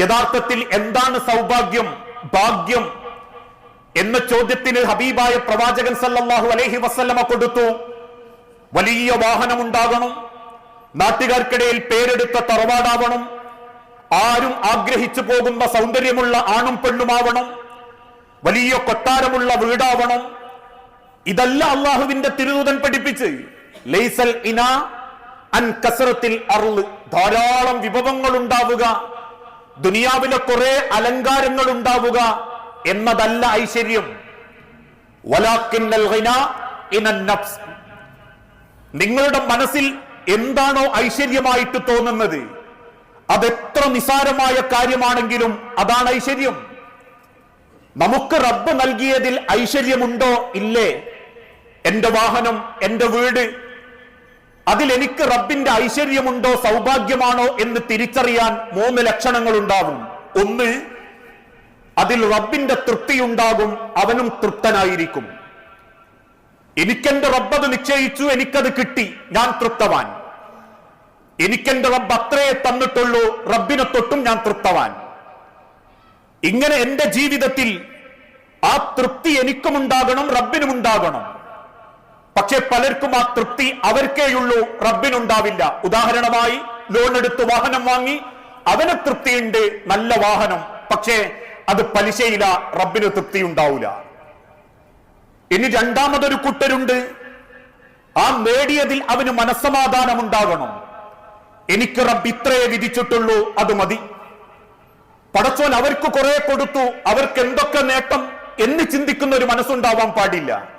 യഥാർത്ഥത്തിൽ എന്താണ് സൗഭാഗ്യം ഭാഗ്യം എന്ന ചോദ്യത്തിന് ഹബീബായ പ്രവാചകൻ സല്ലാഹു അലഹി വസല്ലമ കൊടുത്തു. വലിയ വാഹനം ഉണ്ടാകണം നാട്ടുകാർക്കിടയിൽ പേരെടുത്ത തറവാടാവണം ആരും ആഗ്രഹിച്ചു പോകുന്ന സൗന്ദര്യമുള്ള ആണും പെണ്ണുമാവണം വലിയ കൊട്ടാരമുള്ള വീടാവണം. ഇതല്ല അള്ളാഹുവിന്റെ തിരുദൂതൻ പഠിപ്പിച്ച്. ലൈസൽ ഇന അൻ കസറത്തിൽ അറുൾ ധാരാളം വിഭവങ്ങൾ ഉണ്ടാവുക ദുനിയാവിലെ കുറെ അലങ്കാരങ്ങൾ ഉണ്ടാവുക എന്നതല്ല ഐശ്വര്യം. നിങ്ങളുടെ മനസ്സിൽ എന്താണോ ഐശ്വര്യമായിട്ട് തോന്നുന്നത്? അതെത്ര നിസാരമായ കാര്യമാണെങ്കിലും അതാണ് ഐശ്വര്യം. നമുക്ക് റബ്ബ് നൽകിയതിൽ ഐശ്വര്യമുണ്ടോ? ഇല്ലേ? എന്റെ വാഹനം എന്റെ വീട് അതിൽ എനിക്ക് റബ്ബിന്റെ ഐശ്വര്യമുണ്ടോ സൗഭാഗ്യമാണോ എന്ന് തിരിച്ചറിയാൻ മൂന്ന് ലക്ഷണങ്ങൾ ഉണ്ടാവും ഒന്ന് അതിൽ റബ്ബിന്റെ തൃപ്തിയുണ്ടാകും അവനും തൃപ്തനായിരിക്കും. എനിക്കെന്റെ റബ്ബത് നിശ്ചയിച്ചു എനിക്കത് കിട്ടി ഞാൻ തൃപ്തവാൻ. എനിക്കെന്റെ റബ്ബ് അത്രേ തന്നിട്ടുള്ളൂ റബ്ബിനെ തൊട്ടും ഞാൻ തൃപ്തവാൻ. ഇങ്ങനെ എന്റെ ജീവിതത്തിൽ ആ തൃപ്തി എനിക്കും ഉണ്ടാകണം റബ്ബിനും ഉണ്ടാകണം പക്ഷെ പലർക്കും ആ തൃപ്തി അവർക്കേയുള്ളൂ റബ്ബിനുണ്ടാവില്ല. ഉദാഹരണമായി ലോൺ എടുത്ത് വാഹനം വാങ്ങി അവന് തൃപ്തിയുണ്ട് നല്ല വാഹനം. പക്ഷേ അത് പലിശയില്ല റബ്ബിന് തൃപ്തി ഉണ്ടാവില്ല ഇനി രണ്ടാമതൊരു കുട്ടരുണ്ട്. ആ നേടിയതിൽ അവന് മനസ്സമാധാനം ഉണ്ടാകണം എനിക്ക് റബ്ബ് ഇത്രയേ വിധിച്ചിട്ടുള്ളൂ അത് മതി. പടച്ചോൻ അവർക്ക് കുറെ കൊടുത്തു അവർക്ക് എന്തൊക്കെ നേട്ടം എന്ന് ചിന്തിക്കുന്ന ഒരു മനസ്സുണ്ടാവാൻ പാടില്ല.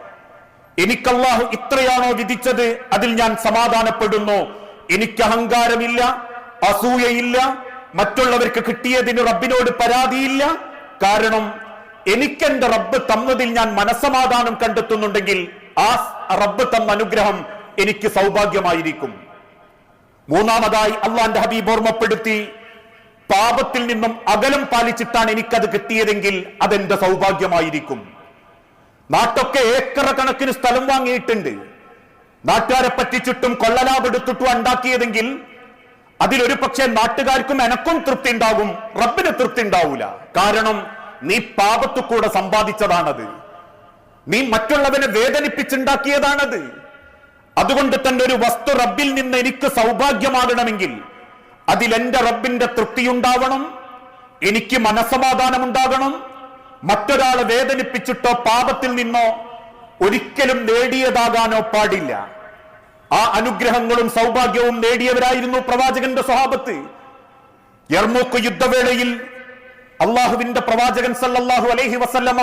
എനിക്ക് അള്ളാഹു ഇത്രയാണോ വിധിച്ചത്? അതിൽ ഞാൻ സമാധാനപ്പെടുന്നു. എനിക്ക് അഹങ്കാരമില്ല അസൂയയില്ല മറ്റുള്ളവർക്ക് കിട്ടിയതിന് റബ്ബിനോട് പരാതിയില്ല. കാരണം എനിക്കെന്റെ റബ്ബ് തന്നതിൽ ഞാൻ മനസ്സമാധാനം കണ്ടെത്തുന്നുണ്ടെങ്കിൽ ആ റബ്ബ് തന്ന അനുഗ്രഹം എനിക്ക് സൗഭാഗ്യമായിരിക്കും. മൂന്നാമതായി അള്ളാന്റെ ഹബീബ് ഓർമ്മപ്പെടുത്തി പാപത്തിൽ നിന്നും അകലം പാലിച്ചിട്ടാണ് എനിക്കത് കിട്ടിയതെങ്കിൽ അതെന്റെ സൗഭാഗ്യമായിരിക്കും. നാട്ടൊക്കെ ഏക്കറ കണക്കിന് സ്ഥലം വാങ്ങിയിട്ടുണ്ട്. നാട്ടുകാരെ പറ്റിച്ചിട്ടും കൊള്ളലാഭെടുത്തിട്ടും ഉണ്ടാക്കിയതെങ്കിൽ അതിലൊരു പക്ഷേ നാട്ടുകാർക്കും എനക്കും തൃപ്തി ഉണ്ടാകും റബ്ബിന് തൃപ്തി ഉണ്ടാവൂല. കാരണം നീ പാപത്തു കൂടെ സമ്പാദിച്ചതാണത്. നീ മറ്റുള്ളവനെ വേദനിപ്പിച്ചുണ്ടാക്കിയതാണത്. അതുകൊണ്ട് തന്നെ ഒരു വസ്തു റബ്ബിൽ നിന്ന് എനിക്ക് സൗഭാഗ്യമാകണമെങ്കിൽ അതിലെന്റെ റബ്ബിന്റെ റബ്ബിന്റെ തൃപ്തിയുണ്ടാവണം എനിക്ക് മനസമാധാനം ഉണ്ടാകണം മറ്റൊരാളെ വേദനിപ്പിച്ചിട്ടോ പാപത്തിൽ നിന്നോ ഒരിക്കലും നേടിയതാകാനോ പാടില്ല. ആ അനുഗ്രഹങ്ങളും സൗഭാഗ്യവും നേടിയവരായിരുന്നു പ്രവാചകന്റെ സ്വഭാവത്ത് യർമൂക്ക് യുദ്ധവേളയിൽ അള്ളാഹുവിന്റെ പ്രവാചകൻ സല്ലാഹു അലൈഹി വസല്ലമ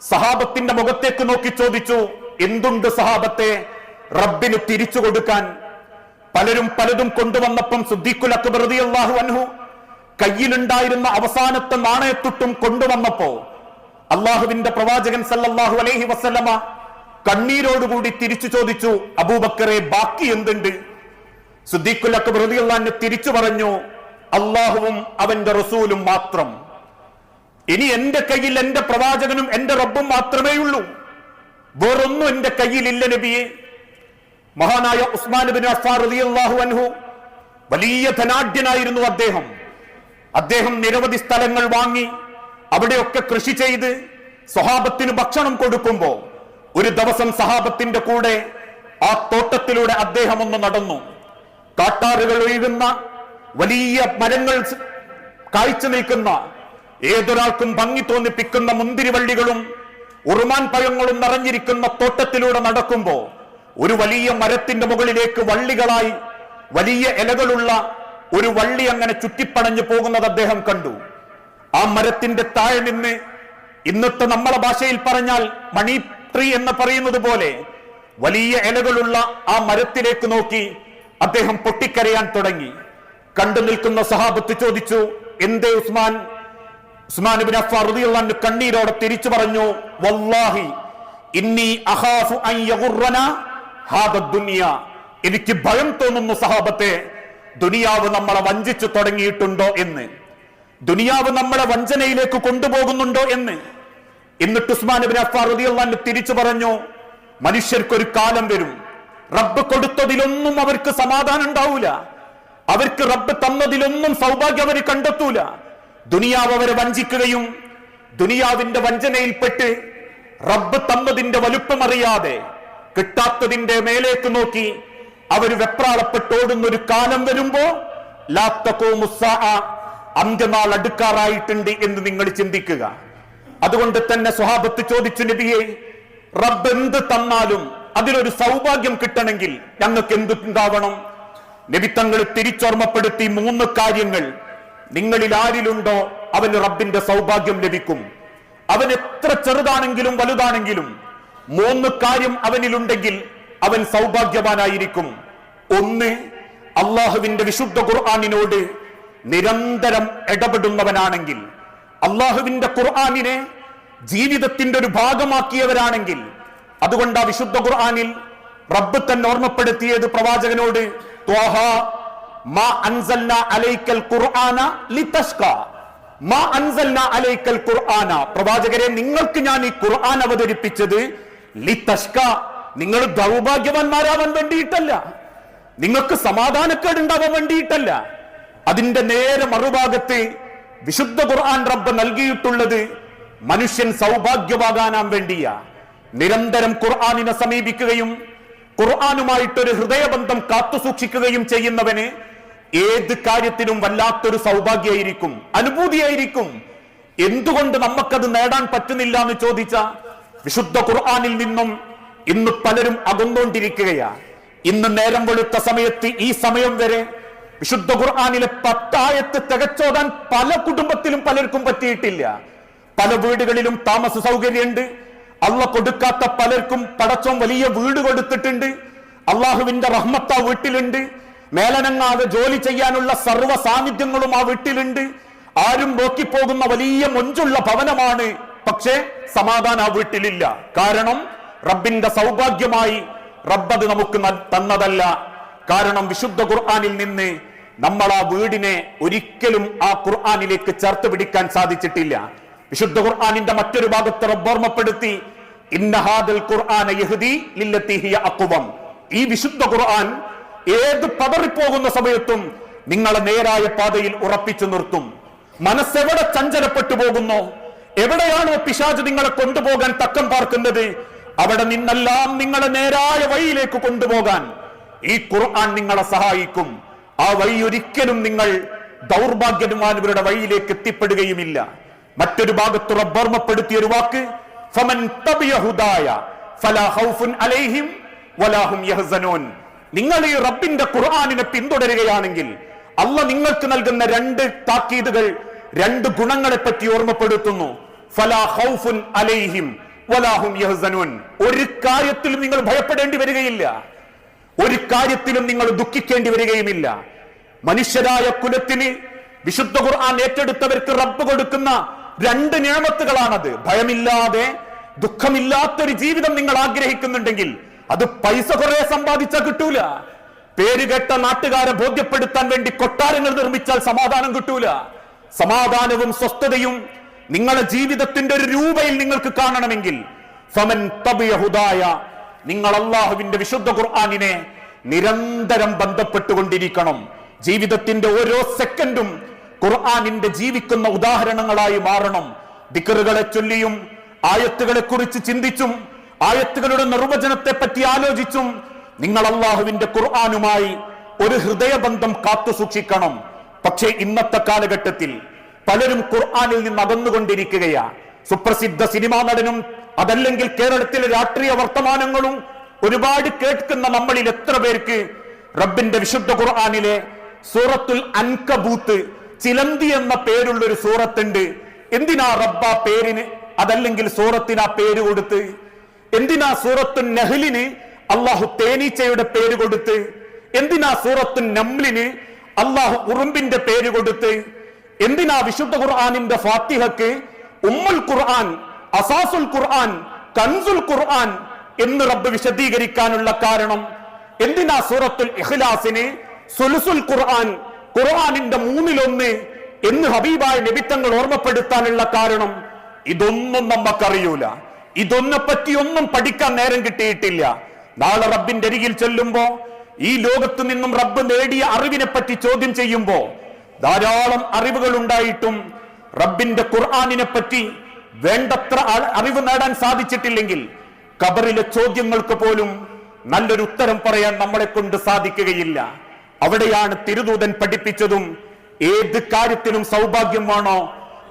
സഹാബത്തിന്റെ മുഖത്തേക്ക് നോക്കി ചോദിച്ചു എന്തുണ്ട് സഹാബത്തെ റബ്ബിന് തിരിച്ചു കൊടുക്കാൻ പലരും പലതും കൊണ്ടുവന്നപ്പം സുദ്ദീഖുൽ അക്ബർ റളിയല്ലാഹു അൻഹു കയ്യിലുണ്ടായിരുന്ന അവസാനത്തെ നാണയത്തുട്ടും കൊണ്ടുവന്നപ്പോ അള്ളാഹുവിന്റെ പ്രവാചകൻ സല്ലല്ലാഹു അലൈഹി വസല്ലമ കണ്ണീരോടുകൂടി തിരിച്ചു ചോദിച്ചു അബൂബക്കറെ ബാക്കി എന്തുണ്ട്? സുദ്ദീഖുലക്ക് റളിയല്ലാഹു തിരിച്ചു പറഞ്ഞു അള്ളാഹുവും അവന്റെ റസൂലും മാത്രം. ഇനി എന്റെ കയ്യിൽ എന്റെ പ്രവാചകനും എന്റെ റബ്ബും മാത്രമേ ഉള്ളൂ. വേറൊന്നും എന്റെ കയ്യിലില്ല നബിയെ. മഹാനായ ഉസ്മാൻ ബിൻ അഫ്ഫാർ റളിയല്ലാഹു അൻഹു വലിയ ധനാഢ്യനായിരുന്നു അദ്ദേഹം. അദ്ദേഹം നിരവധി സ്ഥലങ്ങൾ വാങ്ങി അവിടെയൊക്കെ കൃഷി ചെയ്ത് സ്വഹാബത്തിന് ഭക്ഷണം കൊടുക്കുമ്പോ ഒരു ദിവസം സഹാബത്തിന്റെ കൂടെ ആ തോട്ടത്തിലൂടെ അദ്ദേഹം ഒന്ന് നടന്നു. കാട്ടാറുകൾ ഒഴുകുന്ന വലിയ മരങ്ങൾ കാഴ്ച നിൽക്കുന്ന ഏതൊരാൾക്കും ഭംഗി തോന്നിപ്പിക്കുന്ന മുന്തിരിവള്ളികളും ഉറുമാൻ പഴങ്ങളും നിറഞ്ഞിരിക്കുന്ന തോട്ടത്തിലൂടെ നടക്കുമ്പോ ഒരു വലിയ മരത്തിന്റെ മുകളിലേക്ക് വള്ളികളായി വലിയ ഇലകളുള്ള ഒരു വള്ളി അങ്ങനെ ചുറ്റിപ്പണഞ്ഞു പോകുന്നത് അദ്ദേഹം കണ്ടു. ആ മരത്തിന്റെ താഴെ നിന്ന് ഇന്നത്തെ നമ്മളെ ഭാഷയിൽ പറഞ്ഞാൽ മണി ട്രീ എന്ന് പറയുന്നത് പോലെ വലിയ ഇലകളുള്ള ആ മരത്തിലേക്ക് നോക്കി അദ്ദേഹം പൊട്ടിക്കരയാൻ തുടങ്ങി. കണ്ടു നിൽക്കുന്ന സഹാബത്ത് ചോദിച്ചു എന്തേ ഉസ്മാൻ? ഉസ്മാൻ ബിൻ അഫ്ഫാൻ റളിയല്ലാഹു കണ്ണീരോടെ തിരിച്ചു പറഞ്ഞു വല്ലാഹി ഇന്നി അഖാഫു അൻ യഗുറന ഹാദ ദുനിയ. എനിക്ക് ഭയം തോന്നുന്നു സഹാബത്തെ ദുനിയാവ് നമ്മളെ വഞ്ചിച്ചു തുടങ്ങിയിട്ടുണ്ടോ എന്ന്. ദുനിയാവ് നമ്മളെ വഞ്ചനയിലേക്ക് കൊണ്ടുപോകുന്നുണ്ടോ എന്ന്? എന്നിട്ട് ഉസ്മാൻ അഫ്ഫാൻ റളിയല്ലാഹു അൻഹു തിരിച്ചു പറഞ്ഞു മനുഷ്യർക്കൊരു കാലം വരും. റബ്ബ് കൊടുത്തതിലൊന്നും അവർക്ക് സമാധാനം ഉണ്ടാവൂല. അവർക്ക് റബ്ബ് തന്നതിലൊന്നും സൗഭാഗ്യം അവർ കണ്ടെത്തൂല. ദുനിയാവ് അവരെ വഞ്ചിക്കുകയും ദുനിയാവിന്റെ വഞ്ചനയിൽപ്പെട്ട് റബ്ബ് തന്നതിന്റെ വലുപ്പമറിയാതെ കിട്ടാത്തതിന്റെ മേലേക്ക് നോക്കി അവർ വെപ്രാളപ്പെട്ടോടുന്നൊരു കാലം വരുമ്പോ ലാത്തക്കോ മുസ്സാ അന്ത്യനാൾ അടുക്കാറായിട്ടുണ്ട് എന്ന് നിങ്ങൾ ചിന്തിക്കുക. അതുകൊണ്ട് തന്നെ സ്വഹാബത്ത് ചോദിച്ചു നബിയെ റബ്ബ് എന്ത് തന്നാലും അതിലൊരു സൗഭാഗ്യം കിട്ടണമെങ്കിൽ ഞങ്ങൾക്ക് എന്തുണ്ടാവണം? നബിത്തങ്ങൾ തിരിച്ചോർമ്മപ്പെടുത്തി മൂന്ന് കാര്യങ്ങൾ. നിങ്ങളിൽ ആരിലുണ്ടോ അവന് റബ്ബിന്റെ സൗഭാഗ്യം ലഭിക്കും. അവൻ എത്ര ചെറുതാണെങ്കിലും വലുതാണെങ്കിലും മൂന്ന് കാര്യം അവനിലുണ്ടെങ്കിൽ അവൻ സൗഭാഗ്യവാനായിരിക്കും. ഒന്ന് അള്ളാഹുവിന്റെ വിശുദ്ധ ഖുർആാനിനോട് നിരന്തരം ഇടപെടുന്നവനാണെങ്കിൽ അള്ളാഹുവിന്റെ ഖുർആാനിനെ ജീവിതത്തിന്റെ ഒരു ഭാഗമാക്കിയവരാണെങ്കിൽ അതുകൊണ്ട് ആ വിശുദ്ധ ഖുർആാനിൽ റബ്ബ് തന്നെ ഓർമ്മപ്പെടുത്തിയത് പ്രവാചകനോട് പ്രവാചകരെ നിങ്ങൾക്ക് ഞാൻ ഈ ഖുർആൻ അവതരിപ്പിച്ചത് ലിതഷ്ക നിങ്ങൾ ദൗർഭാഗ്യവാന്മാരാവാൻ വേണ്ടിയിട്ടല്ല. നിങ്ങൾക്ക് സമാധാനക്കേട് ഉണ്ടാവാൻ വേണ്ടിയിട്ടല്ല. അതിന്റെ നേരെ മറുഭാഗത്ത് വിശുദ്ധ ഖുർആൻ റബ്ബ് നൽകിയിട്ടുള്ളത് മനുഷ്യൻ സൗഭാഗ്യവാകാനാൻ വേണ്ടിയാ. നിരന്തരം ഖുർആാനിനെ സമീപിക്കുകയും ഖുർആാനുമായിട്ടൊരു ഹൃദയബന്ധം കാത്തുസൂക്ഷിക്കുകയും ചെയ്യുന്നവന് ഏത് കാര്യത്തിനും വല്ലാത്തൊരു സൗഭാഗ്യമായിരിക്കും അനുഭൂതിയായിരിക്കും. എന്തുകൊണ്ട് നമുക്കത് നേടാൻ പറ്റുന്നില്ല എന്ന് ചോദിച്ച വിശുദ്ധ ഖുർആാനിൽ നിന്നും ഇന്ന് പലരും അകന്നുകൊണ്ടിരിക്കുകയാ. ഇന്ന് നേരം വെളുത്ത സമയത്ത് ഈ സമയം വരെ വിശുദ്ധ ഖുർആാനിലെ പത്തായത്ത് തികച്ചോടാൻ പല കുടുംബത്തിലും പലർക്കും പറ്റിയിട്ടില്ല. പല വീടുകളിലും താമസ സൗകര്യമുണ്ട്. അള്ള കൊടുക്കാത്ത പലർക്കും പടച്ചോം വലിയ വീട് കൊടുത്തിട്ടുണ്ട്. അള്ളാഹുവിന്റെ റഹ്മത്ത് ആ വീട്ടിലുണ്ട്. മേലനങ്ങാതെ ജോലി ചെയ്യാനുള്ള സർവ സാന്നിധ്യങ്ങളും ആ വീട്ടിലുണ്ട്. ആരും നോക്കിപ്പോകുന്ന വലിയ മൊഞ്ചുള്ള ഭവനമാണ്. പക്ഷേ സമാധാനം ആ വീട്ടിലില്ല. കാരണം റബ്ബിന്റെ സൗഭാഗ്യമായി റബ്ബത് നമുക്ക് തന്നതല്ല. കാരണം വിശുദ്ധ ഖുർആാനിൽ നിന്ന് നമ്മൾ ആ വീടിനെ ഒരിക്കലും ആ ഖുർആാനിലേക്ക് ചേർത്ത് പിടിക്കാൻ സാധിച്ചിട്ടില്ല. വിശുദ്ധ ഖുർആാനിന്റെ മറ്റൊരു ഭാഗത്ത് റബ്ബോർമ്മപ്പെടുത്തി ഖുർആന ഈ വിശുദ്ധ ഖുർആൻ ഏത് പതറിപ്പോകുന്ന സമയത്തും നിങ്ങളെ നേരായ പാതയിൽ ഉറപ്പിച്ചു നിർത്തും. മനസ്സെവിടെ ചഞ്ചലപ്പെട്ടു പോകുന്നു? എവിടെയാണോ പിശാജ് നിങ്ങളെ കൊണ്ടുപോകാൻ തക്കം പാർക്കുന്നത്? അവിടെ നിന്നെല്ലാം നിങ്ങളെ നേരായ വഴിയിലേക്ക് കൊണ്ടുപോകാൻ ഈ ഖുർആൻ നിങ്ങളെ സഹായിക്കും. ആ വഴി ഒരിക്കലും നിങ്ങൾ ദൗർഭാഗ്യന്മാരുടെ വഴിയിലേക്ക് എത്തിപ്പെടുകയുമില്ല. മറ്റൊരു ഭാഗത്ത് റബ്ബർമ്മപ്പെടുത്തിയ ഒരു വാക്ക് ഫമൻ അലൈഹിം നിങ്ങൾ ഈ റബ്ബിന്റെ ഖുർആാനിനെ പിന്തുടരുകയാണെങ്കിൽ അല്ല നിങ്ങൾക്ക് നൽകുന്ന രണ്ട് താക്കീതുകൾ രണ്ട് ഗുണങ്ങളെ പറ്റി ഓർമ്മപ്പെടുത്തുന്നു. ഫലാ ഖൗഫുൻ അലൈഹിം വലാ ഹും യഹ്സനൂൻ. ഒരു കാര്യത്തിലും നിങ്ങൾ ഭയപ്പെടേണ്ടി വരികയില്ല. ഒരു കാര്യത്തിലും നിങ്ങൾ ദുഃഖിക്കേണ്ടി വരികയുമില്ല. മനുഷ്യരായ കുലത്തിന് വിശുദ്ധ ഖുർആൻ ഏറ്റെടുത്തവർക്ക് റബ്ബ് കൊടുക്കുന്ന രണ്ട് നിയമത്തുകളാണത് ഭയമില്ലാതെ ദുഃഖമില്ലാത്തൊരു ജീവിതം നിങ്ങൾ ആഗ്രഹിക്കുന്നുണ്ടെങ്കിൽ അത് പൈസ കുറെ സമ്പാദിച്ചാൽ കിട്ടൂല. പേരുകെട്ട നാട്ടുകാരെ ബോധ്യപ്പെടുത്താൻ വേണ്ടി കൊട്ടാരങ്ങൾ നിർമ്മിച്ചാൽ സമാധാനം കിട്ടൂല. സമാധാനവും സ്വസ്ഥതയും നിങ്ങളുടെ ജീവിതത്തിന്റെ ഒരു രൂപയിൽ നിങ്ങൾക്ക് കാണണമെങ്കിൽ ഫമൻ നിങ്ങൾ അള്ളാഹുവിന്റെ വിശുദ്ധ ഖുർആാനിനെ നിരന്തരം ബന്ധപ്പെട്ടുകൊണ്ടിരിക്കണം. ജീവിതത്തിന്റെ ഓരോ സെക്കൻഡും ഖുർആാനിന്റെ ജീവിക്കുന്ന ഉദാഹരണങ്ങളായി മാറണം. ദിക്കറുകളെ ചൊല്ലിയും ആയത്തുകളെ കുറിച്ച് ചിന്തിച്ചും ആയത്തുകളുടെ നിർവചനത്തെ പറ്റി ആലോചിച്ചും നിങ്ങൾ അള്ളാഹുവിന്റെ ഖുർആാനുമായി ഒരു ഹൃദയബന്ധം കാത്തു സൂക്ഷിക്കണം. പക്ഷേ ഇന്നത്തെ കാലഘട്ടത്തിൽ പലരും ഖുർആാനിൽ നിന്ന് അകന്നുകൊണ്ടിരിക്കുകയാ. സുപ്രസിദ്ധ സിനിമാ നടനും അതല്ലെങ്കിൽ കേരളത്തിലെ രാഷ്ട്രീയ വർത്തമാനങ്ങളും ഒരുപാട് കേൾക്കുന്ന നമ്മളിൽ എത്ര പേർക്ക് റബ്ബിന്റെ വിശുദ്ധ ഖുർആാനിലെ സൂറത്തുൽ അൻകബൂത്ത്. ചിലന്തി എന്ന പേരുള്ള ഒരു സൂറത്തുണ്ട്. എന്തിനാ റബ്ബ പേരിന് അതല്ലെങ്കിൽ സൂറത്തിന് ആ പേര് കൊടുത്ത്? എന്തിനാ സൂറത്തു നഹ്ലിന് അള്ളാഹു തേനീച്ചയുടെ പേര് കൊടുത്ത്? എന്തിനാ സൂറത്തു നംലിന് അള്ളാഹു ഉറുമ്പിന്റെ പേര് കൊടുത്ത്? എന്തിനാ വിശുദ്ധ ഖുർആാനിന്റെ ഫാത്തിഹക്ക് ഉമ്മുൽ ഖുർആൻ അസാസുൽ ഖുർആൻ കൻസുൽ ഖുർആൻ എന്ന് റബ്ബ് വിശദീകരിക്കാനുള്ള കാരണം? എന്തിനാ സൂറത്തുൽ ഇഖ്ലാസിന് സുലുസുൽ ഖുർആൻ ഖുർആനിന്റെ മൂന്നിലൊന്ന് എന്ന് ഹബീബായ നബിത്തങ്ങൾ ഓർമ്മപ്പെടുത്താനുള്ള കാരണം ഇതൊന്നും നമുക്കറിയൂല. ഇതൊന്നെ പറ്റി ഒന്നും പഠിക്കാൻ നേരം കിട്ടിയിട്ടില്ല. നാളെ റബ്ബിന്റെ അരികിൽ ചെല്ലുമ്പോ ഈ ലോകത്ത് നിന്നും റബ്ബ് നേടിയ അറിവിനെ പറ്റി ചോദ്യം ചെയ്യുമ്പോ ധാരാളം അറിവുകൾ ഉണ്ടായിട്ടും റബ്ബിന്റെ ഖുർആാനിനെ പറ്റി വേണ്ടത്ര അറിവ് നേടാൻ സാധിച്ചിട്ടില്ലെങ്കിൽ കബറിലെ ചോദ്യങ്ങൾക്ക് പോലും നല്ലൊരു ഉത്തരം പറയാൻ നമ്മളെ കൊണ്ട് സാധിക്കുകയില്ല. അവിടെയാണ് തിരുദൂതൻ പഠിപ്പിച്ചതും ഏത് കാര്യത്തിനും സൗഭാഗ്യം വേണോ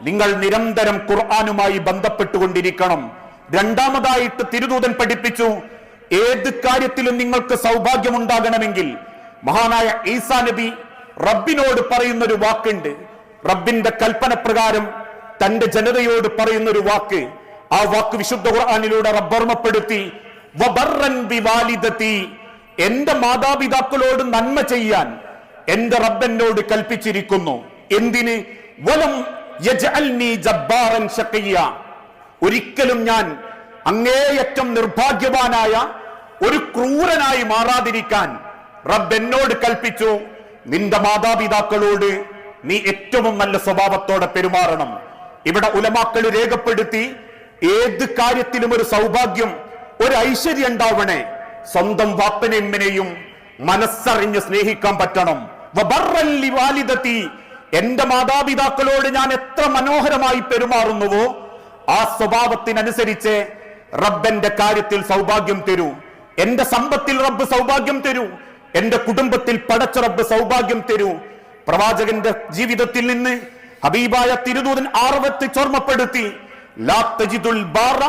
നിങ്ങൾ നിരന്തരം ഖുർആാനുമായി ബന്ധപ്പെട്ടുകൊണ്ടിരിക്കണം. രണ്ടാമതായിട്ട് തിരുദൂതൻ പഠിപ്പിച്ചു ഏത് കാര്യത്തിലും നിങ്ങൾക്ക് സൗഭാഗ്യമുണ്ടാകണമെങ്കിൽ. മഹാനായ ഈസാ നബി റബ്ബിനോട് പറയുന്ന ഒരു വാക്കുണ്ട്. റബ്ബിന്റെ കൽപ്പന പ്രകാരം തന്റെ ജനതയോട് പറയുന്ന ഒരു വാക്ക്. ആ വാക്ക് വിശുദ്ധ ഖുർആാനിലൂടെ റബ്ബർമ്മപ്പെടുത്തി. എന്റെ മാതാപിതാക്കളോട് നന്മ ചെയ്യാൻ എന്റെ റബ്ബെന്നോട് കൽപ്പിച്ചിരിക്കുന്നു. എന്തിന്? വലം. ഒരിക്കലും ഞാൻ അങ്ങേയറ്റം നിർഭാഗ്യവാനായ ഒരു ക്രൂരനായി മാറാതിരിക്കാൻ റബ്ബ് എന്നോട് കൽപ്പിച്ചു. നിന്റെ മാതാപിതാക്കളോട് നീ ഏറ്റവും നല്ല സ്വഭാവത്തോടെ പെരുമാറണം. ഇവിടെ ഉലമാക്കൾ രേഖപ്പെടുത്തി ഏത് കാര്യത്തിലും ഒരു സൗഭാഗ്യം ഒരു ഐശ്വര്യം ഉണ്ടാവണേ. സ്വന്തം വാപ്പനെമ്മനെയും മനസ്സറിഞ്ഞ് സ്നേഹിക്കാൻ പറ്റണം. എന്റെ മാതാപിതാക്കളോട് ഞാൻ എത്ര മനോഹരമായി പെരുമാറുന്നുവോ ആ സ്വഭാവത്തിനനുസരിച്ച് റബ്ബന്റെ കാര്യത്തിൽ സൗഭാഗ്യം തരൂ. എന്റെ സമ്പത്തിൽ റബ്ബ് സൗഭാഗ്യം തരൂ. എന്റെ കുടുംബത്തിൽ പടച്ച റബ്ബ് സൗഭാഗ്യം തരൂ. പ്രവാചകന്റെ ജീവിതത്തിൽ നിന്ന് ഹബീബായ തിരുദൂതൻ ആർവത്ത് ചോർമ്മപ്പെടുത്തി ലാ തജിദുൽ ബാറ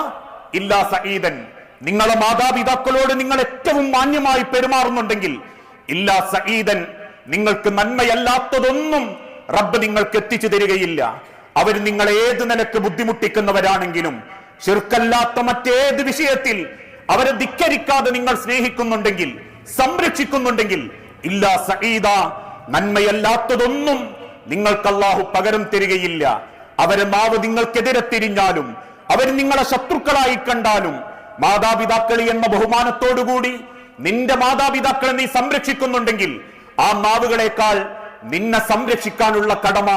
ഇല്ലാ സഈദൻ. നിങ്ങളെ മാതാപിതാക്കളോട് നിങ്ങൾ ഏറ്റവും മാന്യമായി പെരുമാറുന്നുണ്ടെങ്കിൽ ഇല്ലാ സഈദൻ നിങ്ങൾക്ക് നന്മയല്ലാത്തതൊന്നും റബ്ബ് നിങ്ങൾക്ക് എത്തിച്ചു തരികയില്ല. അവർ നിങ്ങൾ ഏത് നിലയ്ക്ക് ബുദ്ധിമുട്ടിക്കുന്നവരാണെങ്കിലും ചെറുക്കല്ലാത്ത മറ്റേത് വിഷയത്തിൽ അവരെ ധിക്കരിക്കാതെ നിങ്ങൾ സ്നേഹിക്കുന്നുണ്ടെങ്കിൽ സംരക്ഷിക്കുന്നുണ്ടെങ്കിൽ ഇല്ല സഈദ നന്മയല്ലാത്തതൊന്നും നിങ്ങൾക്ക് അള്ളാഹു പകരം തരികയില്ല. അവരെ നാവ് നിങ്ങൾക്കെതിരെ തിരിഞ്ഞാലും അവർ നിങ്ങളെ ശത്രുക്കളായി കണ്ടാലും മാതാപിതാക്കളി എന്ന ബഹുമാനത്തോടുകൂടി നിന്റെ മാതാപിതാക്കളെ നീ സംരക്ഷിക്കുന്നുണ്ടെങ്കിൽ ആ നാവുകളെക്കാൾ നിന്നെ സംരക്ഷിക്കാനുള്ള കടമ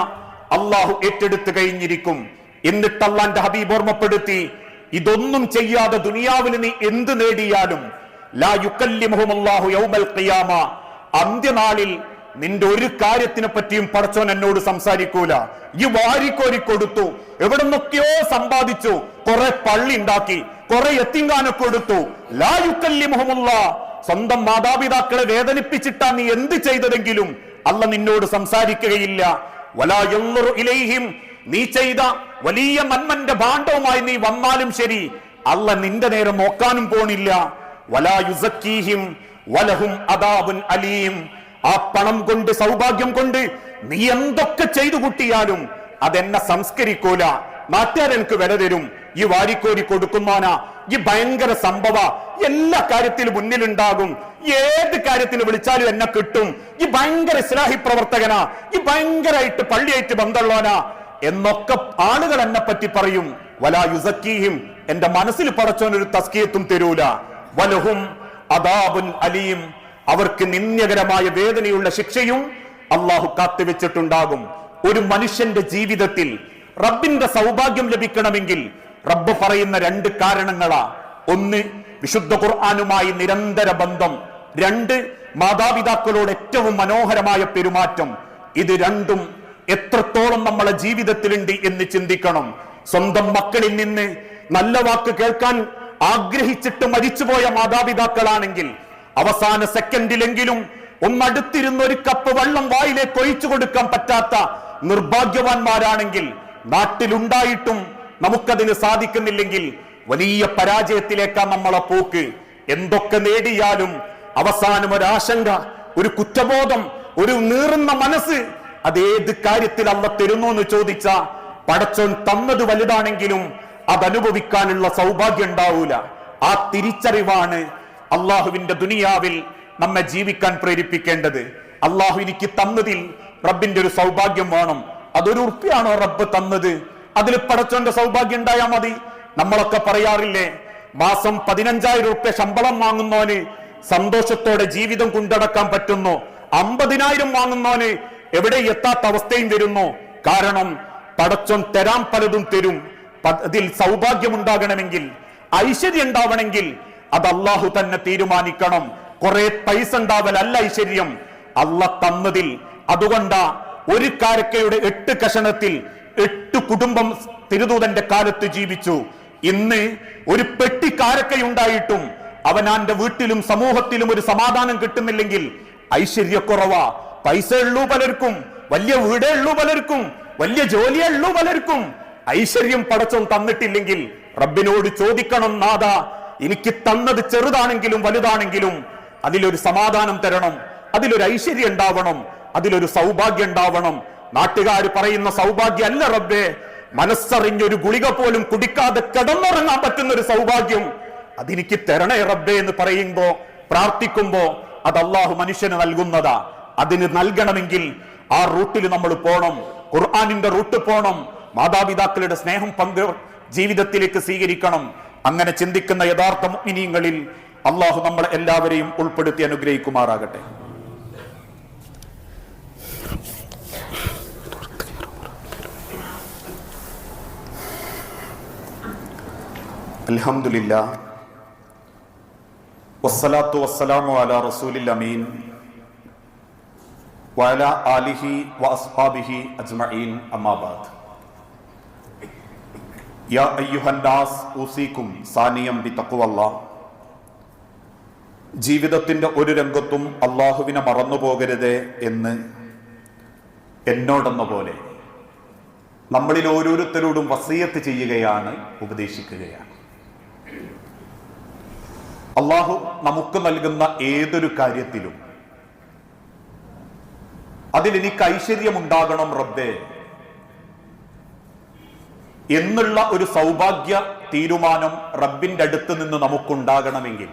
അള്ളാഹു ഏറ്റെടുത്തു കഴിഞ്ഞിരിക്കും. എന്നിട്ട് ഹബീബ് ഓർമ്മപ്പെടുത്തി ഇതൊന്നും ചെയ്യാതെ ദുനിയാവിൽ നീ എന്ത് നേടിയാലും ലാ യുക്കല്ലിമുഹുമല്ലാഹു യൗമൽ ഖിയാമ അന്ത്യനാളിൽ നിന്റെ ഒരു കാര്യത്തിനെ പറ്റിയും പടച്ചോൻ എന്നോട് സംസാരിക്കൂല. ഈ വാരിക്കോരി കൊടുത്തു. എവിടെ നിന്നൊക്കെയോ സമ്പാദിച്ചു. കുറെ പള്ളി ഉണ്ടാക്കി. കുറെ എത്തിങ്കാനെ കൊടുത്തു ലായുക്കല്ലി യുക്കല്ലിമുഹുമുള്ള. സ്വന്തം മാതാപിതാക്കളെ വേദനിപ്പിച്ചിട്ടാ നീ എന്ത് ചെയ്തതെങ്കിലും അല്ല നിന്നോട് സംസാരിക്കുകയില്ല. വലാ ഇലൈഹിം. നീ ചെയ്ത വലിയ നന്മന്റെ ഭാണ്ഡവുമായി നീ വന്നാലും ശരി. അല്ല നിന്റെ നേരെ നോക്കാനും പോണില്ല. വലാ യുസക്കീഹിം. വലഹും അദാബുൻ അലീം. ആ പണം കൊണ്ട് സൗഭാഗ്യം കൊണ്ട് നീ എന്തൊക്കെ ചെയ്തു കൂട്ടിയാലും അതെന്നെ സംസ്കരിക്കൂല. നാട്ടുകാരെനിക്ക് വില തരും. ഈ വാരിക്കോരി കൊടുക്കുമാന ഈ ഭയങ്കര സംഭവ. എല്ലാ കാര്യത്തിലും മുന്നിലുണ്ടാകും. ഏത് കാര്യത്തിന് വിളിച്ചാലും എന്നെ കിട്ടും. ഈ ഭയങ്കര ഇസ്ലാഹി പ്രവർത്തകനാ. ഈ ഭയങ്കരമായിട്ട് പള്ളിയായിട്ട് ബന്ധമുള്ളവനാ. എന്നൊക്കെ ആളുകൾ എന്നെ പറ്റി പറയും. വലാ യുസക്കീഹിം എന്റെ മനസ്സിൽ പടച്ചോനൊരു തസ്കീയത്തും തരൂല. വലഹും അദാബുൻ അലീം. അവർക്ക് നിന്ദ്യകരമായ വേദനയുള്ള ശിക്ഷയും അള്ളാഹു കാത്തുവെച്ചിട്ടുണ്ടാകും. ഒരു മനുഷ്യന്റെ ജീവിതത്തിൽ റബ്ബിന്റെ സൗഭാഗ്യം ലഭിക്കണമെങ്കിൽ റബ്ബ് പറയുന്ന രണ്ട് കാരണങ്ങളാ. ഒന്ന് വിശുദ്ധ ഖുർആാനുമായി നിരന്തര ബന്ധം. രണ്ട് മാതാപിതാക്കളോട് ഏറ്റവും മനോഹരമായ പെരുമാറ്റം. ഇത് രണ്ടും എത്രത്തോളം നമ്മളെ ജീവിതത്തിലുണ്ട് എന്ന് ചിന്തിക്കണം. സ്വന്തം മക്കളിൽ നിന്ന് നല്ല വാക്ക് കേൾക്കാൻ ആഗ്രഹിച്ചിട്ട് മരിച്ചുപോയ മാതാപിതാക്കളാണെങ്കിൽ അവസാന സെക്കൻഡിലെങ്കിലും ഒന്നടുത്തിരുന്ന ഒരു കപ്പ് വെള്ളം വായിലേക്ക് ഒഴിച്ചു കൊടുക്കാൻ പറ്റാത്ത നിർഭാഗ്യവാന്മാരാണെങ്കിൽ നാട്ടിലുണ്ടായിട്ടും നമുക്കതിന് സാധിക്കുന്നില്ലെങ്കിൽ വലിയ പരാജയത്തിലേക്കാ നമ്മളെ പോക്ക്. എന്തൊക്കെ നേടിയാലും അവസാനം ഒരാശങ്ക ഒരു കുറ്റബോധം ഒരു നീറുന്ന മനസ്സ് അതേത് കാര്യത്തിൽ അല്ല തരുന്നു എന്ന് ചോദിച്ച പടച്ചോൻ തന്നത് വലുതാണെങ്കിലും അതനുഭവിക്കാനുള്ള സൗഭാഗ്യം ഉണ്ടാവൂല. ആ തിരിച്ചറിവാണ് അള്ളാഹുവിന്റെ ദുനിയാവിൽ നമ്മെ ജീവിക്കാൻ പ്രേരിപ്പിക്കേണ്ടത്. അള്ളാഹു എനിക്ക് തന്നതിൽ റബ്ബിന്റെ ഒരു സൗഭാഗ്യം വേണം. അതൊരു ഉറുപ്പിയാണോ റബ്ബ് തന്നത്? അതിൽ പടച്ചോന്റെ സൗഭാഗ്യം ഉണ്ടായാൽ മതി. നമ്മളൊക്കെ പറയാറില്ലേ മാസം പതിനഞ്ചായിരം ഉറുപ്യ ശമ്പളം വാങ്ങുന്നവന് സന്തോഷത്തോടെ ജീവിതം കൊണ്ടടക്കാൻ പറ്റുന്നു. അമ്പതിനായിരം വാങ്ങുന്നവന് എവിടെ എത്താത്ത അവസ്ഥയും വരുന്നു. കാരണം പടച്ചോൻ തരാൻ പലതും തരും. അതിൽ സൗഭാഗ്യമുണ്ടാകണമെങ്കിൽ ഐശ്വര്യം ഉണ്ടാവണമെങ്കിൽ അത് അള്ളാഹു തന്നെ തീരുമാനിക്കണം. കുറെ പൈസ ഉണ്ടാവലല്ല ഐശ്വര്യം അല്ല തന്നതിൽ അതുകൊണ്ടാ ഒരു കാരക്കയുടെ എട്ട് കഷണത്തിൽ എട്ട് കുടുംബം തിരുദൂതന്റെ കാലത്ത് ജീവിച്ചു. ഇന്ന് ഒരു പെട്ടി കാരക്കയുണ്ടായിട്ടും അവനാന്റെ വീട്ടിലും സമൂഹത്തിലും ഒരു സമാധാനം കിട്ടുന്നില്ലെങ്കിൽ ഐശ്വര്യക്കുറവാ പൈസ ഉള്ളൂ പലർക്കും വലിയ വീടേ ഉള്ളൂ പലർക്കും വലിയ ജോലിയേ ഉള്ളൂ പലർക്കും. ഐശ്വര്യം പടച്ചോൻ തന്നിട്ടില്ലെങ്കിൽ റബ്ബിനോട് ചോദിക്കണം നാഥ എനിക്ക് തന്നത് ചെറുതാണെങ്കിലും വലുതാണെങ്കിലും അതിലൊരു സമാധാനം തരണം അതിലൊരു ഐശ്വര്യം ഉണ്ടാവണം അതിലൊരു സൗഭാഗ്യം ഉണ്ടാവണം. നാട്ടുകാർ പറയുന്ന സൗഭാഗ്യം അല്ല റബ്ബേ. മനസ്സറിഞ്ഞൊരു ഗുളിക പോലും കുടിക്കാതെ കിടന്നുറങ്ങാൻ പറ്റുന്ന ഒരു സൗഭാഗ്യം അതെനിക്ക് തരണേ റബ്ബേ എന്ന് പറയുമ്പോ പ്രാർത്ഥിക്കുമ്പോ അത് അള്ളാഹു മനുഷ്യന് നൽകുന്നതാ. അതിന് നൽകണമെങ്കിൽ ആ റൂട്ടിൽ നമ്മൾ പോണം ഖുർആാനിന്റെ റൂട്ട് പോണം മാതാപിതാക്കളുടെ സ്നേഹം പങ്ക് ജീവിതത്തിലേക്ക് സ്വീകരിക്കണം. അങ്ങനെ ചിന്തിക്കുന്ന യഥാർത്ഥ മുഗ്മിനീങ്ങളിൽ അള്ളാഹു നമ്മൾ എല്ലാവരെയും ഉൾപ്പെടുത്തി അനുഗ്രഹിക്കുമാറാകട്ടെ. അലഹമില്ല വസ്സലാത്തു വസ്സലാമു അലാ റസൂലിൽ അമീൻ. വഅല ആലിഹി വഅസ്ഹാബിഹി അജ്മഈൻ. അമ്മാബാദ് ജീവിതത്തിന്റെ ഒരു രംഗത്തും അള്ളാഹുവിനെ മറന്നുപോകരുത് എന്ന് എന്നോടെന്ന പോലെ നമ്മളിൽ ഓരോരുത്തരോടും വസീയത്ത് ചെയ്യുകയാണ് ഉപദേശിക്കുകയാണ്. അള്ളാഹു നമുക്ക് നൽകുന്ന ഏതൊരു കാര്യത്തിലും അതിലെനിക്ക് ഐശ്വര്യമുണ്ടാകണം റബ്ബേ. എന്നുള്ള ഒരു സൗഭാഗ്യ തീരുമാനം റബ്ബിന്റെ അടുത്ത് നിന്ന് നമുക്കുണ്ടാകണമെങ്കിൽ.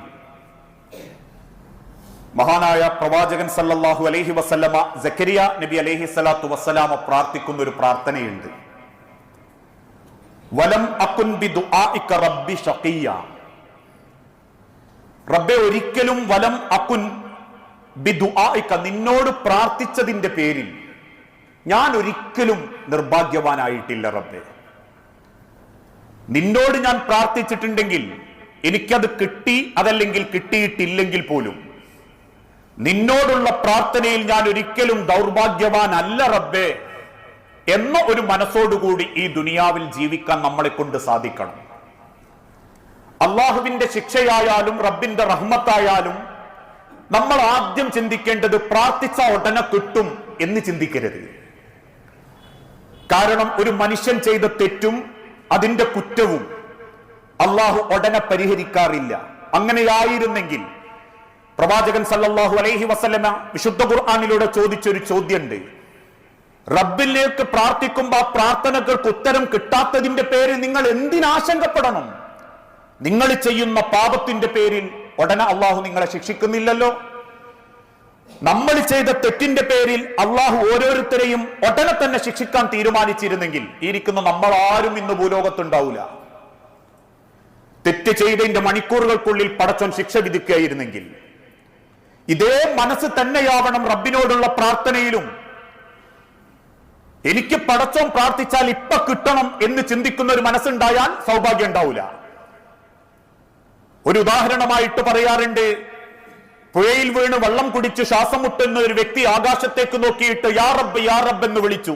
മഹാനായ പ്രവാചകൻ സല്ലല്ലാഹു അലൈഹി വസല്ലമ ജക്കരിയ നബി അലൈഹി സ്വലാത്തു വസ്സലാമ പ്രാർത്ഥിക്കുന്ന ഒരു പ്രാർത്ഥനയുണ്ട്. വലം ബി ദുആഇക റബ്ബി ഷഖിയ റബ്ബെ ഒരിക്കലും വലം അക്കുൻ ബി ദുആഇക നിന്നോട് പ്രാർത്ഥിച്ചതിന്റെ പേരിൽ ഞാൻ ഒരിക്കലും നിർഭാഗ്യവാനായിട്ടില്ല റബ്ബെ. നിന്നോട് ഞാൻ പ്രാർത്ഥിച്ചിട്ടുണ്ടെങ്കിൽ എനിക്കത് കിട്ടി അതല്ലെങ്കിൽ കിട്ടിയിട്ടില്ലെങ്കിൽ പോലും. നിന്നോടുള്ള പ്രാർത്ഥനയിൽ ഞാൻ ഒരിക്കലും ദൗർഭാഗ്യവാൻ അല്ല റബ്ബേ എന്ന ഒരു മനസ്സോടുകൂടി ഈ ദുനിയാവിൽ ജീവിക്കാൻ നമ്മളെ കൊണ്ട് സാധിക്കണം. അള്ളാഹുവിന്റെ ശിക്ഷയായാലും റബ്ബിന്റെ റഹ്മത്തായാലും നമ്മൾ ആദ്യം ചിന്തിക്കേണ്ടത് പ്രാർത്ഥിച്ച ഉടനെ കിട്ടും എന്ന് ചിന്തിക്കരുത്. കാരണം ഒരു മനുഷ്യൻ ചെയ്ത തെറ്റും അതിന്റെ കുറ്റവും അള്ളാഹു ഉടനെ പരിഹരിക്കാറില്ല. അങ്ങനെയായിരുന്നെങ്കിൽ പ്രവാചകൻ സല്ലാഹു അലൈഹി വസല്ലമ വിശുദ്ധ ഖുർആാനിലൂടെ ചോദിച്ചൊരു ചോദ്യമുണ്ട് റബ്ബിലേക്ക് പ്രാർത്ഥിക്കുമ്പോൾ ആ പ്രാർത്ഥനകൾക്ക് ഉത്തരം കിട്ടാത്തതിന്റെ പേരിൽ നിങ്ങൾ എന്തിനാശങ്കപ്പെടണം നിങ്ങൾ ചെയ്യുന്ന പാപത്തിന്റെ പേരിൽ ഉടനെ അള്ളാഹു നിങ്ങളെ ശിക്ഷിക്കുന്നില്ലല്ലോ. നമ്മൾ ചെയ്ത തെറ്റിന്റെ പേരിൽ അള്ളാഹു ഓരോരുത്തരെയും ഉടനെ തന്നെ ശിക്ഷിക്കാൻ തീരുമാനിച്ചിരുന്നെങ്കിൽ ഇരിക്കുന്ന നമ്മൾ ആരും ഇന്ന് ഭൂലോകത്തുണ്ടാവില്ല തെറ്റ് ചെയ്തതിന്റെ മണിക്കൂറുകൾക്കുള്ളിൽ പടച്ചോൻ ശിക്ഷ വിധിക്കുകയായിരുന്നെങ്കിൽ. ഇതേ മനസ്സ് തന്നെയാവണം റബ്ബിനോടുള്ള പ്രാർത്ഥനയിലും. എനിക്ക് പടച്ചോൻ പ്രാർത്ഥിച്ചാൽ ഇപ്പൊ കിട്ടണം എന്ന് ചിന്തിക്കുന്ന ഒരു മനസ്സുണ്ടായാൽ സൗഭാഗ്യം ഉണ്ടാവില്ല ഒരു ഉദാഹരണമായിട്ട് പറയാറുണ്ട് പുഴയിൽ വീണ് വെള്ളം കുടിച്ച് ശ്വാസം മുട്ടുന്ന ഒരു വ്യക്തി ആകാശത്തേക്ക് നോക്കിയിട്ട് യാ റബ്ബ് യാ റബ്ബ് എന്ന് വിളിച്ചു.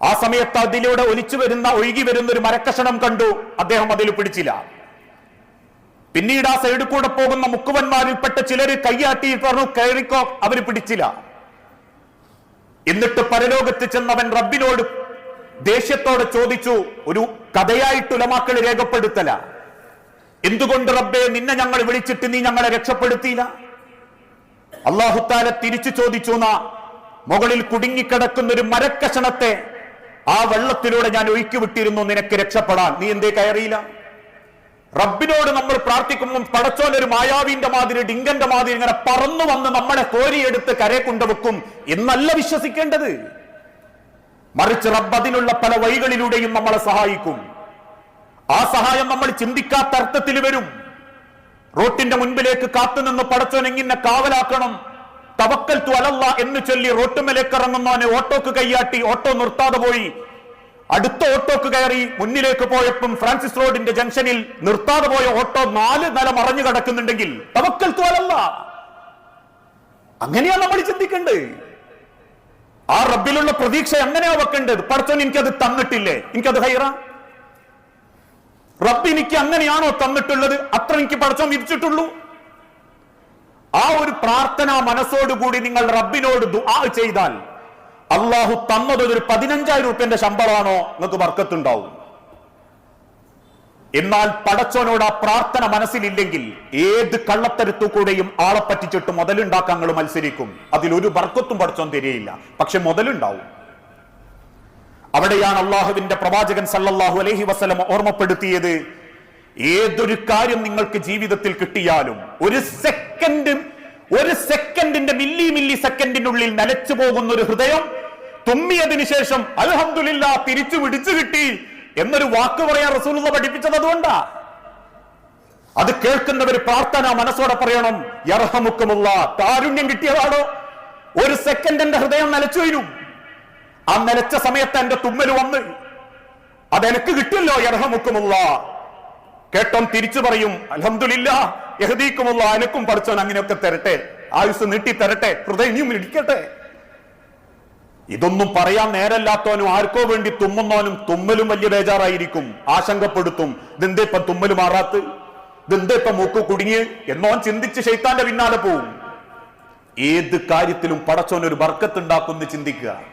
ആ സമയത്ത് അതിലൂടെ ഒലിച്ചു വരുന്ന ഒഴുകി വരുന്ന ഒരു മരക്കഷണം കണ്ടു. അദ്ദേഹം അതിൽ പിടിച്ചില്ല. പിന്നീട് ആ സൈഡിൽ കൂടെ പോകുന്ന മുക്കുവന്മാരിൽപ്പെട്ട ചിലർ കയ്യാട്ടി പറഞ്ഞു കയറിക്കോ അവർ പിടിച്ചില്ല. എന്നിട്ട് പരലോകത്ത് ചെന്നവൻ റബ്ബിനോട് ദേഷ്യത്തോടെ ചോദിച്ചു ഒരു കഥയായിട്ട് ഉലമാക്കൾ രേഖപ്പെടുത്തല? എന്തുകൊണ്ട് റബ്ബെ നിന്നെ ഞങ്ങൾ വിളിച്ചിട്ട് നീ ഞങ്ങളെ രക്ഷപ്പെടുത്തിയില്ല? അള്ളാഹുത്താല തിരിച്ചു ചോദിച്ചു നാ മുകളിൽ കുടുങ്ങിക്കിടക്കുന്ന ഒരു മരക്കഷണത്തെ ആ വെള്ളത്തിലൂടെ ഞാൻ ഒഴുക്കി വിട്ടിരുന്നു നിനക്ക് രക്ഷപ്പെടാൻ. നീ എന്തേ കയറിയില്ല? റബ്ബിനോട് നമ്മൾ പ്രാർത്ഥിക്കുമ്പോൾ പടച്ചോൻ ഒരു മായാവിന്റെ മാതിരി ഡിങ്കന്റെ മാതിരി ഇങ്ങനെ പറന്നു വന്ന് നമ്മളെ കോരിയെടുത്ത് കരയെ കൊണ്ടുവെക്കും എന്നല്ല വിശ്വസിക്കേണ്ടത്. മറിച്ച് റബ്ബ് അതിനുള്ള പല വഴികളിലൂടെയും നമ്മളെ സഹായിക്കും. ആ സഹായം നമ്മൾ ചിന്തിക്കാത്ത അർത്ഥത്തിൽ വരും. റോട്ടിന്റെ മുൻപിലേക്ക് കാത്തുനിന്ന് പടച്ചോൻ എങ്ങനെ കാവലാക്കണം. തവക്കൽ അലല്ല എന്ന് ചൊല്ലി റോട്ടുമലേക്ക് ഇറങ്ങുന്നവനെ ഓട്ടോക്ക് കൈയാട്ടി ഓട്ടോ നിർത്താതെ പോയി. അടുത്ത ഓട്ടോക്ക് കയറി മുന്നിലേക്ക് പോയപ്പം ഫ്രാൻസിസ് റോഡിന്റെ ജംഗ്ഷനിൽ നിർത്താതെ പോയ ഓട്ടോ നാല് നില മറഞ്ഞു കിടക്കുന്നുണ്ടെങ്കിൽ തവക്കൽ അലല്ല. അങ്ങനെയാണ് നമ്മൾ ചിന്തിക്കേണ്ടത് ആ റബ്ബിലുള്ള പ്രതീക്ഷ എങ്ങനെയാ വെക്കേണ്ടത്? പടച്ചോൻ എനിക്കത് തന്നിട്ടില്ലേ? എനിക്കത് ഹൈറ. റബ്ബ് എനിക്ക് അങ്ങനെയാണോ തന്നിട്ടുള്ളത്? അത്ര എനിക്ക് പഠിച്ചോൻ വിധിച്ചിട്ടുള്ളൂ ആ ഒരു പ്രാർത്ഥന മനസ്സോടുകൂടി നിങ്ങൾ റബ്ബിനോട് ദുആ ചെയ്താൽ അള്ളാഹു തന്നത് ഒരു പതിനഞ്ചായിരം റുപ്യന്റെ ശമ്പളമാണോ നിങ്ങൾക്ക് വർക്കത്തുണ്ടാവും എന്നാൽ പടച്ചോനോട് ആ പ്രാർത്ഥന മനസ്സിലില്ലെങ്കിൽ ഏത് കള്ളത്തരത്തു കൂടെയും ആളെ പറ്റിച്ചിട്ട് മുതലുണ്ടാക്കാൻ നിങ്ങൾ മത്സരിക്കും. അതിലൊരു വർക്കത്തും പടച്ചോൻ തരികയില്ല. പക്ഷെ മുതലുണ്ടാവും. അവിടെയാണ് അള്ളാഹുവിന്റെ പ്രവാചകൻ സല്ലല്ലാഹു അലഹി വസല്ലം ഓർമ്മപ്പെടുത്തിയത്. ഏതൊരു കാര്യം നിങ്ങൾക്ക് ജീവിതത്തിൽ കിട്ടിയാലും ഒരു സെക്കൻഡ് ഒരു സെക്കൻഡിന്റെ മില്ലി മില്ലി സെക്കൻഡിനുള്ളിൽ നനച്ചു പോകുന്ന ഒരു ഹൃദയം തുമ്മിയതിനു ശേഷം അലഹമില്ല തിരിച്ചു പിടിച്ചു കിട്ടി എന്നൊരു വാക്ക് പറയാൻ റസൂലുള്ള പഠിപ്പിച്ചത് അതുകൊണ്ടാ. അത് കേൾക്കുന്നവർ പ്രാർത്ഥന മനസ്സോടെ പറയണം യർഹമുക്കുമുള്ള കാരുണ്യം കിട്ടിയതാണോ? ഒരു സെക്കൻഡ് എന്റെ ഹൃദയം നലച്ചു വീഴും ആ നിലച്ച സമയത്ത് എന്റെ തുമ്മൽ വന്ന് അതെനിക്ക് കിട്ടില്ലോ യർഹമുക്കുമുള്ള. കേട്ടോൻ തിരിച്ചു പറയും അലഹമില്ല യഹദീക്കുമുള്ള അനക്കും പഠിച്ചോൻ അങ്ങനെയൊക്കെ തരട്ടെ ആയുസ് നീട്ടി തരട്ടെ ഹൃദയം ഇടിക്കട്ടെ ഇതൊന്നും പറയാൻ നേരല്ലാത്തവനും ആർക്കോ വേണ്ടി തുമ്മുന്നവനും തുമ്മലും വലിയ ബേജാറായിരിക്കും ആശങ്കപ്പെടുത്തും. ഇതെന്തേ ഇപ്പൊ തുമ്മൽ മാറാത്ത്? ഇതെന്തേ ഇപ്പൊ മൂക്ക് കുടുങ്ങി? എന്നോൻ ചിന്തിച്ച് ശൈത്താന്റെ പിന്നാലെ പോവും. ഏത് കാര്യത്തിലും പടച്ചോൻ ഒരു ബർക്കത്തുണ്ടാക്കുമെന്ന് ചിന്തിക്കുക.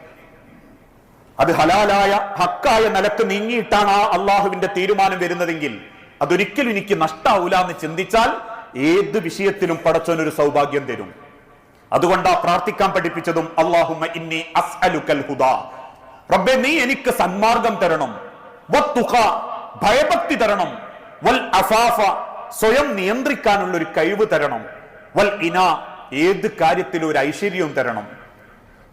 അത് ഹലാലായ ഹക്കായ നിലയ്ക്ക് നീങ്ങിയിട്ടാണ് ആ അള്ളാഹുവിന്റെ തീരുമാനം വരുന്നതെങ്കിൽ അതൊരിക്കലും എനിക്ക് നഷ്ടാവൂല എന്ന് ചിന്തിച്ചാൽ ഏത് വിഷയത്തിലും പടച്ചോനൊരു സൗഭാഗ്യം തരും. അതുകൊണ്ടാ പ്രാർത്ഥിക്കാൻ പഠിപ്പിച്ചതും അള്ളാഹുമ്മ ഇന്നി അസ്അലുക്കൽ റബ്ബെ നീ എനിക്ക് സന്മാർഗം തരണം. ഭയഭക്തി തരണം. വൽ അസാഫ സ്വയം നിയന്ത്രിക്കാനുള്ള ഒരു കഴിവ് തരണം. വൽ ഇന ഏത് കാര്യത്തിലും ഒരു ഐശ്വര്യവും തരണം.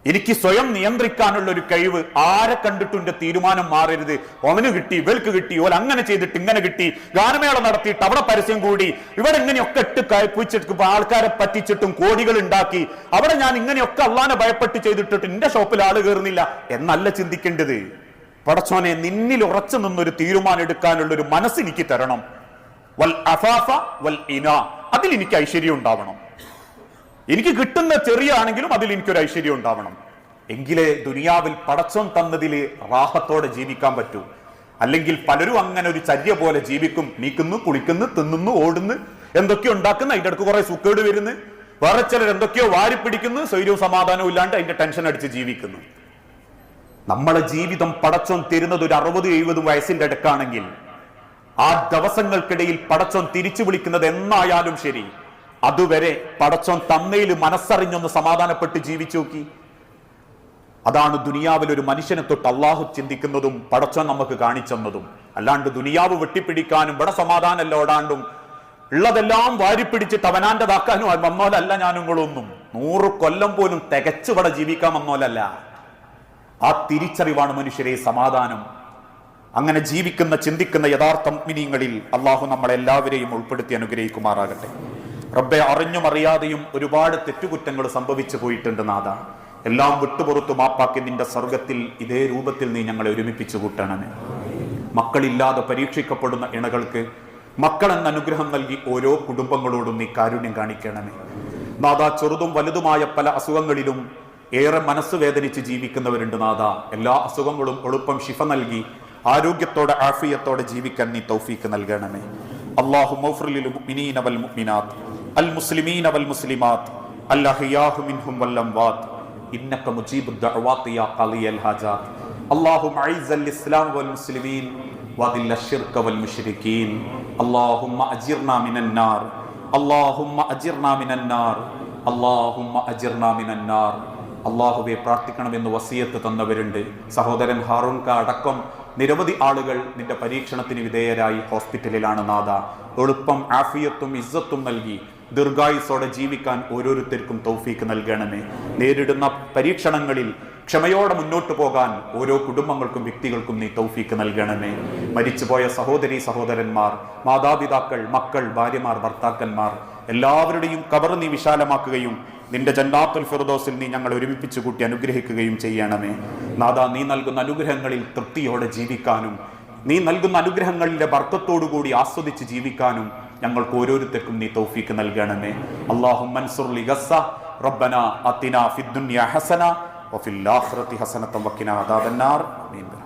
എനിക്ക് സ്വയം നിയന്ത്രിക്കാനുള്ള ഒരു കഴിവ് ആരെ കണ്ടിട്ടും എന്റെ തീരുമാനം മാറരുത്. ഒന്നിന് കിട്ടി ഇവൾക്ക് കിട്ടി ഓൽ അങ്ങനെ ചെയ്തിട്ട് ഇങ്ങനെ കിട്ടി. ഗാനമേള നടത്തിയിട്ട് അവിടെ പരസ്യം കൂടി. ഇവിടെ ഇങ്ങനെയൊക്കെ ഇട്ട് കഴിപ്പിച്ചിട്ട് ആൾക്കാരെ പറ്റിച്ചിട്ടും കോടികൾ ഉണ്ടാക്കി. അവിടെ ഞാൻ ഇങ്ങനെയൊക്കെ അള്ളാനെ ഭയപ്പെട്ട് ചെയ്തിട്ടിട്ട് എന്റെ ഷോപ്പിൽ ആൾ കയറുന്നില്ല എന്നല്ല ചിന്തിക്കേണ്ടത്. പടച്ചോനെ നിന്നിൽ ഉറച്ചു നിന്നൊരു തീരുമാനം എടുക്കാനുള്ള ഒരു മനസ്സ് എനിക്ക് തരണം. വൽ അഫാഫ വൽ ഇന. അതിൽ എനിക്ക് ഐശ്വര്യം ഉണ്ടാവണം. എനിക്ക് കിട്ടുന്ന ചെറിയ ആണെങ്കിലും അതിൽ എനിക്കൊരു ഐശ്വര്യം ഉണ്ടാവണം. എങ്കിലേ ദുനിയാവിൽ പടച്ചം തന്നതിൽ റാഹത്തോടെ ജീവിക്കാൻ പറ്റൂ. അല്ലെങ്കിൽ പലരും അങ്ങനെ ഒരു ചര്യ പോലെ ജീവിക്കും. നീക്കുന്നു കുളിക്കുന്നു തിന്നുന്നു ഓടുന്നു എന്തൊക്കെയോ ഉണ്ടാക്കുന്നു. അതിന്റെ അടുക്ക് കുറെ സുക്കേട് വരുന്നു. വേറെ ചിലർ എന്തൊക്കെയോ വാരി പിടിക്കുന്നു സ്വൈര്യവും സമാധാനവും ഇല്ലാണ്ട് അതിന്റെ ടെൻഷൻ അടിച്ച് ജീവിക്കുന്നു. നമ്മളെ ജീവിതം പടച്ചോൻ തരുന്നത് ഒരു അറുപത് എഴുപത് വയസ്സിന്റെ അടുക്കാണെങ്കിൽ ആ ദിവസങ്ങൾക്കിടയിൽ പടച്ചോൻ തിരിച്ചു വിളിക്കുന്നത് എന്നായാലും ശരി. അതുവരെ പടച്ചോൻ തന്നയിൽ മനസ്സറിഞ്ഞൊന്ന് സമാധാനപ്പെട്ട് ജീവിച്ചു നോക്കി. അതാണ് ദുനിയാവിൽ ഒരു മനുഷ്യനെ തൊട്ട് അള്ളാഹു ചിന്തിക്കുന്നതും പടച്ചോൻ നമുക്ക് കാണിച്ചെന്നതും അല്ലാണ്ട് ദുനിയാവ് വെട്ടിപ്പിടിക്കാനും ഇവിടെ സമാധാനമല്ല ഓടാണ്ടും. ഉള്ളതെല്ലാം വാരിപ്പിടിച്ചിട്ട് അവനാന്റെതാക്കാനും വന്നോലല്ല ഞാനും നിങ്ങളൊന്നും നൂറ് കൊല്ലം പോലും തികച്ചു ഇവിടെ ജീവിക്കാൻ വന്നോലല്ല ആ തിരിച്ചറിവാണ് മനുഷ്യരെ സമാധാനം. അങ്ങനെ ജീവിക്കുന്ന ചിന്തിക്കുന്ന യഥാർത്ഥ മിനിങ്ങളിൽ അള്ളാഹു നമ്മളെല്ലാവരെയും ഉൾപ്പെടുത്തി അനുഗ്രഹിക്കുമാറാകട്ടെ. റബ്ബെ അറിഞ്ഞും അറിയാതെയും ഒരുപാട് തെറ്റുകുറ്റങ്ങൾ സംഭവിച്ചു പോയിട്ടുണ്ട് നാഥ. എല്ലാം വിട്ടുപുറത്തു മാപ്പാക്കി നിന്റെ സ്വർഗത്തിൽ ഇതേ രൂപത്തിൽ നീ ഞങ്ങളെ ഒരുമിപ്പിച്ചു കൂട്ടണമേ. മക്കളില്ലാതെ പരീക്ഷിക്കപ്പെടുന്ന ഇണകൾക്ക് മക്കളെന്ന അനുഗ്രഹം നൽകി ഓരോ കുടുംബങ്ങളോടും നീ കാരുണ്യം കാണിക്കണമേ. നാഥ ചെറുതും വലുതുമായ പല അസുഖങ്ങളിലും ഏറെ മനസ്സ് വേദനിച്ച് ജീവിക്കുന്നവരുണ്ട് നാഥ. എല്ലാ അസുഖങ്ങളും എളുപ്പം ശിഫ നൽകി ആരോഗ്യത്തോടെ ആഫിയത്തോടെ ജീവിക്കാൻ നീ തൗഫീക്ക് നൽകണമേ. അള്ളാഹു മൗഫ്രിലിൽ മുഅ്മിനീന വൽ അൽ മുസ്ലിമീന വൽ മുസ്ലിമാത്ത് അൽ അഹ്യാഹു മിൻഹും വൽ അംവാത്ത് ഇന്നക മുജീബു ദഅവാത്തി യാ ഖളിയൽ ഹാജാത്ത് اللهم اعز الاسلام والمسلمين واذل الشرك والمشركين اللهم اجرنا من النار اللهم اجرنا من النار اللهم اجرنا من النار അള്ളാഹുവെ പ്രാർത്ഥിക്കണമെന്ന് വസീയത്ത് തന്നവരുണ്ട് സഹോദരൻ ഹാറൂൺ ക അടക്കം നിരവധി ആളുകൾ നിന്റെ പരീക്ഷണത്തിന് വിധേയരായി ഹോസ്പിറ്റലിലാണ് നാഥ എളുപ്പം ആഫിയത്തും ഇസ്സത്തും നൽകി ദീർഘായുസോടെ ജീവിക്കാൻ ഓരോരുത്തർക്കും തൗഫീക്ക് നൽകണമേ. നേരിടുന്ന പരീക്ഷണങ്ങളിൽ ക്ഷമയോടെ മുന്നോട്ട് പോകാൻ ഓരോ കുടുംബങ്ങൾക്കും വ്യക്തികൾക്കും നീ തൗഫീക്ക് നൽകണമേ. മരിച്ചുപോയ സഹോദരി സഹോദരന്മാർ മാതാപിതാക്കൾ മക്കൾ ഭാര്യമാർ ഭർത്താക്കന്മാർ എല്ലാവരുടെയും കവർ നീ വിശാലമാക്കുകയും നിന്റെ ജന്നാത്തുൽ ഫിർദോസിൽ നീ ഞങ്ങൾ ഒരുമിപ്പിച്ചു കൂട്ടി അനുഗ്രഹിക്കുകയും ചെയ്യണമേ. നാദാ നീ നൽകുന്ന അനുഗ്രഹങ്ങളിൽ തൃപ്തിയോടെ ജീവിക്കാനും നീ നൽകുന്ന അനുഗ്രഹങ്ങളിലെ ബർക്കത്തോടുകൂടി ആസ്വദിച്ച് ജീവിക്കാനും ഞങ്ങൾക്ക് ഓരോരുത്തർക്കും നീ തൗഫീക്ക് നൽകണമേ. അള്ളാഹു ഹസന ഹസനത്തം അദാബന്നാർ. ആമീൻ.